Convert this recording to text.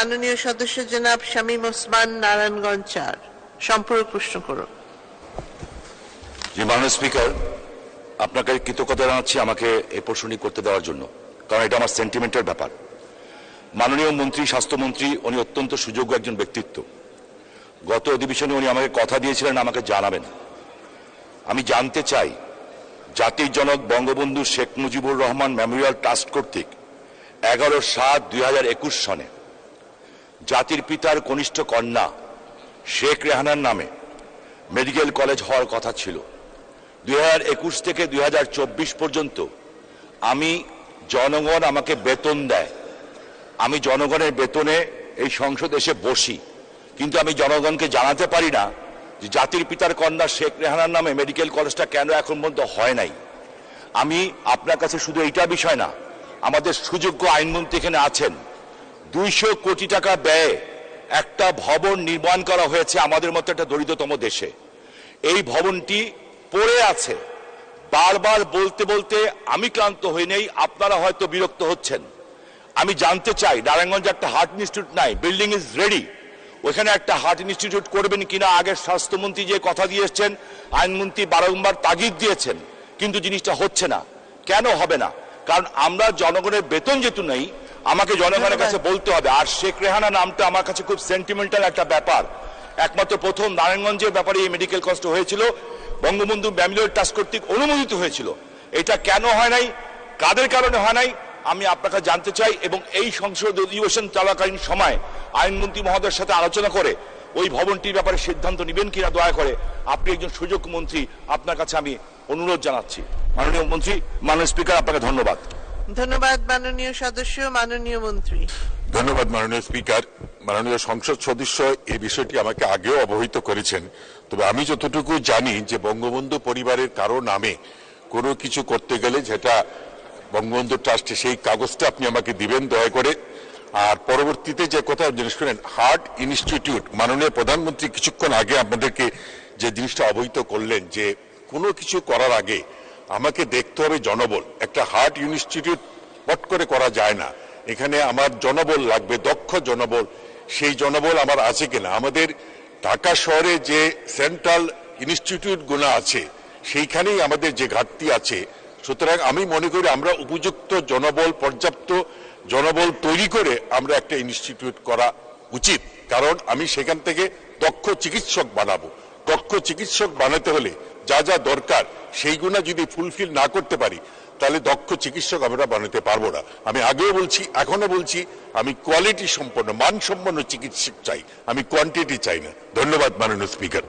মাননীয় সদস্য জনাব শামীম ওসমান নারায়ণগঞ্জ চার। সম্পূরক প্রশ্ন করুন জি, মাননীয় স্পিকার, আপনাকে কৃতজ্ঞতা জানাচ্ছি আমাকে এই প্রশ্নটি করতে দেওয়ার জন্য, কারণ এটা আমার সেন্টিমেন্টের ব্যাপার। মাননীয় মন্ত্রী, স্বাস্থ্যমন্ত্রী, উনি অত্যন্ত সুযোগ্য একজন ব্যক্তিত্ব। গত অধিবেশনে উনি আমাকে কথা দিয়েছিলেন, আমাকে জানাবেন। আমি জানতে চাই, জাতির জনক বঙ্গবন্ধু শেখ মুজিবুর রহমান মেমোরিয়াল ট্রাস্ট কর্তৃক এগারো সাত দুই সনে জাতির পিতার কনিষ্ঠ কন্যা শেখ রেহানার নামে মেডিকেল কলেজ হওয়ার কথা ছিল। দুই হাজার একুশ থেকে দুই হাজার চব্বিশ পর্যন্ত আমি জনগণ আমাকে বেতন দেয়। আমি জনগণের বেতনে এই সংসদ এসে বসি। কিন্তু আমি জনগণকে জানাতে পারি না যে জাতির পিতার কন্যা শেখ রেহানার নামে মেডিকেল কলেজটা কেন এখন পর্যন্ত হয় নাই। আমি আপনার কাছে শুধু এইটা বিষয় না, আমাদের সুযোগ্য আইনমন্ত্রী এখানে আছেন। দুইশো কোটি টাকা ব্যয়ে একটা ভবন নির্মাণ করা হয়েছে আমাদের মতো একটা দরিদ্রতম দেশে। এই ভবনটি পড়ে আছে। বারবার বলতে বলতে আমি ক্লান্ত হই নেই, আপনারা হয়তো বিরক্ত হচ্ছেন। আমি জানতে চাই, নারায়ণগঞ্জে একটা হার্ট ইনস্টিটিউট নাই, বিল্ডিং ইজ রেডি। ওখানে একটা হার্ট ইনস্টিটিউট করবেন কিনা, আগের স্বাস্থ্যমন্ত্রী যে কথা দিয়ে এসছেন, আইনমন্ত্রী বারংবার তাগিদ দিয়েছেন, কিন্তু জিনিসটা হচ্ছে না। কেন হবে না? কারণ আমরা জনগণের বেতন যেহেতু নেই আমাকে জনগণের কাছে বলতে হবে। আর শেখ রেহানা নামটা আমার কাছে খুব সেন্টিমেন্টাল একটা ব্যাপার। একমাত্র প্রথম নারায়ণগঞ্জের ব্যাপারে এই মেডিকেল কষ্ট হয়েছিল। বঙ্গবন্ধু মেমোরিয়াল টাস্ক কর্তৃক অনুমোদিত হয়েছিল। এটা কেন হয় নাই? কাদের কারণে হয় নাই? আমি আপনাকে জানতে চাই এবং এই সংসদ অধিবেশন চলাকালীন সময় আইনমন্ত্রী মহোদয়ের সাথে আলোচনা করে ওই ভবনটির ব্যাপারে সিদ্ধান্ত নেবেন কিনা দয়া করে আপনি একজন সুযোগ মন্ত্রী আপনার কাছে আমি অনুরোধ জানাচ্ছি। মাননীয় মন্ত্রী মাননীয় স্পিকার আপনাকে ধন্যবাদ। ধন্যবাদ, মাননীয় সদস্য, মাননীয় মন্ত্রী। ধন্যবাদ, মাননীয় স্পিকার। মাননীয় সংসদ সদস্য এই বিষয়টি আমাকে আগেও অবহিত করেছেন। তবে আমি যতটুকু জানি যে বঙ্গবন্ধু পরিবারের কারও নামে কোনো কিছু করতে গেলে যেটা বঙ্গবন্ধু ট্রাস্টে সেই কাগজটা আপনি আমাকে দিবেন দয়া করে। আর পরবর্তীতে যে কথা জিনিস করেন হার্ট ইনস্টিটিউট মাননীয় প্রধানমন্ত্রী কিছুক্ষণ আগে আপনাদেরকে যে জিনিসটা অবহিত করলেন যে কোনো কিছু করার আগে আমাকে দেখতে হবে জনবল। একটা হার্ট ইনস্টিটিউট পট করে করা যায় না। এখানে আমার জনবল লাগবে, দক্ষ জনবল। সেই জনবল আমার আছে কিনা? আমাদের ঢাকা শহরে যে সেন্ট্রাল ইনস্টিটিউটগুলো আছে, সেইখানেই আমাদের যে ঘাটতি আছে। সুতরাং আমি মনে করি আমরা উপযুক্ত জনবল, পর্যাপ্ত জনবল তৈরি করে আমরা একটা ইনস্টিটিউট করা উচিত। কারণ আমি সেখান থেকে দক্ষ চিকিৎসক বানাবো। দক্ষ চিকিৎসক বানাতে হলে যা যা দরকার সেইগুলা যদি ফুলফিল না করতে পারি, তাহলে দক্ষ চিকিৎসক আমরা বানাতে পারব না। আমি আগেও বলছি এখনও বলছি, আমি কোয়ালিটি সম্পন্ন মানসম্পন্ন চিকিৎসক চাই, আমি কোয়ান্টিটি চাই না। ধন্যবাদ মাননীয় স্পিকার